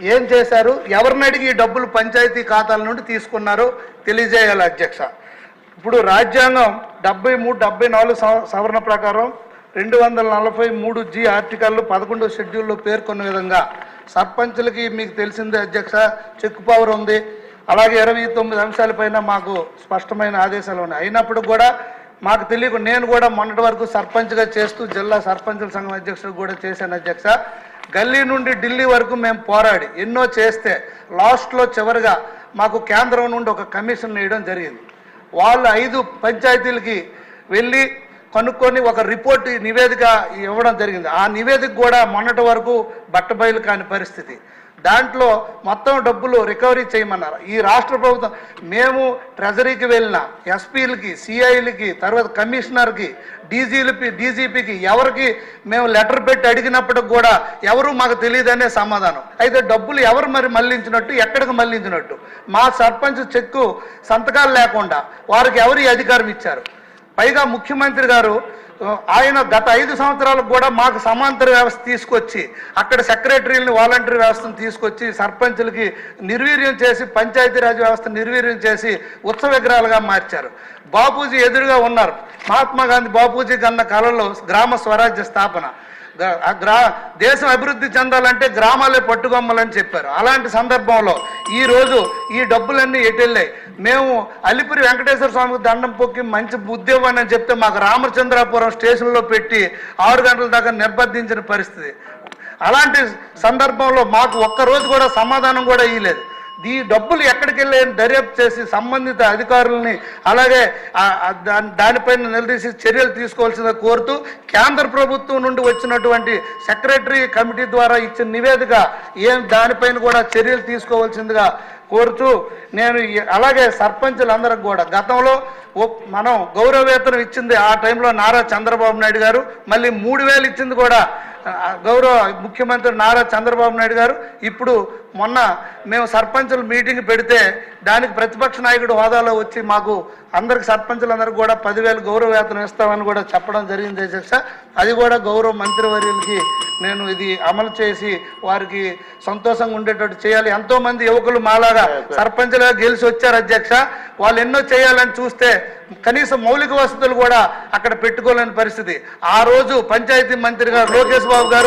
ఏం చేశారు? ఎవరిని అడిగి ఈ డబ్బులు పంచాయతీ ఖాతాల నుండి తీసుకున్నారో తెలియజేయాలి అధ్యక్ష. ఇప్పుడు రాజ్యాంగం డెబ్బై మూడు డెబ్బై నాలుగు సవ- సవరణ ప్రకారం రెండు వందల నలభై మూడు జి ఆర్టికల్ పదకొండో షెడ్యూల్లో పేర్కొన్న విధంగా సర్పంచులకి మీకు తెలిసిందే అధ్యక్ష చెక్కు పవర్ ఉంది. అలాగే ఇరవై తొమ్మిది అంశాలపైన మాకు స్పష్టమైన ఆదేశాలు ఉన్నాయి. అయినప్పుడు కూడా మాకు తెలియక నేను కూడా మొన్నటి వరకు సర్పంచ్గా చేస్తూ జిల్లా సర్పంచుల సంఘం అధ్యక్షుడు కూడా చేశాను అధ్యక్ష. గల్లీ నుండి ఢిల్లీ వరకు మేము పోరాడి ఎన్నో చేస్తే లాస్ట్లో చివరిగా మాకు కేంద్రం నుండి ఒక కమిషన్ వేయడం జరిగింది. వాళ్ళు ఐదు పంచాయతీలకి వెళ్ళి కనుక్కొని ఒక రిపోర్ట్ నివేదిక ఇవ్వడం జరిగింది. ఆ నివేదిక కూడా మొన్నటి వరకు బట్టబయలు కాని పరిస్థితి. దాంట్లో మొత్తం డబ్బులు రికవరీ చేయమన్నారు. ఈ రాష్ట్ర ప్రభుత్వం మేము ట్రెజరీకి వెళ్ళిన ఎస్పీలకి సిఐలకి తర్వాత కమిషనర్కి డీజీలకి డీజీపీకి ఎవరికి మేము లెటర్ పెట్టి అడిగినప్పటికి కూడా ఎవరు మాకు తెలియదనే సమాధానం. అయితే డబ్బులు ఎవరు మరి మళ్ళించినట్టు ఎక్కడికి మళ్ళించినట్టు? మా సర్పంచ్ చెక్కు సంతకాలు లేకుండా వారికి ఎవరు అధికారం ఇచ్చారు? పైగా ముఖ్యమంత్రి గారు ఆయన గత ఐదు సంవత్సరాలకు కూడా మాకు సమాంతర వ్యవస్థ తీసుకొచ్చి అక్కడ సెక్రటరీలని వాలంటరీ వ్యవస్థను తీసుకొచ్చి సర్పంచులకి నిర్వీర్యం చేసి పంచాయతీరాజ్ వ్యవస్థ నిర్వీర్యం చేసి ఉత్సవ విగ్రహాలుగా మార్చారు. బాపూజీ ఎదురుగా ఉన్నారు. మహాత్మా గాంధీ బాపూజీ కన్న కళలో గ్రామ స్వరాజ్య స్థాపన. ఆ గ్రా దేశం అభివృద్ధి చెందాలంటే గ్రామాలే పట్టుకొమ్మలని చెప్పారు. అలాంటి సందర్భంలో ఈ రోజు ఈ డబ్బులన్నీ ఎటెళ్ళాయి మేము అలిపిరి వెంకటేశ్వర స్వామికి దండం పొక్కి మంచి బుద్ధి ఇవ్వండి అని చెప్తే మాకు రామచంద్రాపురం స్టేషన్లో పెట్టి ఆరు గంటల దాకా నిర్బంధించిన పరిస్థితి. అలాంటి సందర్భంలో మాకు ఒక్క రోజు కూడా సమాధానం కూడా ఇవ్వలేదు ఈ డబ్బులు ఎక్కడికి వెళ్ళాయని దర్యాప్తు చేసి సంబంధిత అధికారులని అలాగే దాని- దానిపైన నిలదీసి చర్యలు తీసుకోవాల్సిందిగా కోరుతూ కేంద్ర ప్రభుత్వం నుండి వచ్చినటువంటి సెక్రటరీ కమిటీ ద్వారా ఇచ్చిన నివేదిక ఏం దానిపైన కూడా చర్యలు తీసుకోవాల్సిందిగా కోరుతూ నేను అలాగే సర్పంచులందరికి కూడా గతంలో మనం గౌరవవేతనం ఇచ్చింది ఆ టైంలో నారా చంద్రబాబు నాయుడు గారు మళ్ళీ మూడు వేలు ఇచ్చింది కూడా గౌరవ ముఖ్యమంత్రి నారా చంద్రబాబు నాయుడు గారు. ఇప్పుడు మొన్న మేము సర్పంచుల మీటింగ్ పెడితే దానికి ప్రతిపక్ష నాయకుడు హోదాలో వచ్చి మాకు అందరికి సర్పంచులందరికీ కూడా పదివేలు గౌరవ వేతనం ఇస్తామని కూడా చెప్పడం జరిగింది అధ్యక్ష. అది కూడా గౌరవ మంత్రివర్యులకి నేను ఇది అమలు చేసి వారికి సంతోషంగా ఉండేటట్టు చేయాలి. ఎంతోమంది యువకులు మాలాగా సర్పంచులుగా గెలిచి వచ్చారు అధ్యక్ష. వాళ్ళు ఎన్నో చేయాలని చూస్తే కనీసం మౌలిక వసతులు కూడా అక్కడ పెట్టుకోలేని పరిస్థితి. ఆ రోజు పంచాయతీ మంత్రిగా లోకేష్ బాబు గారు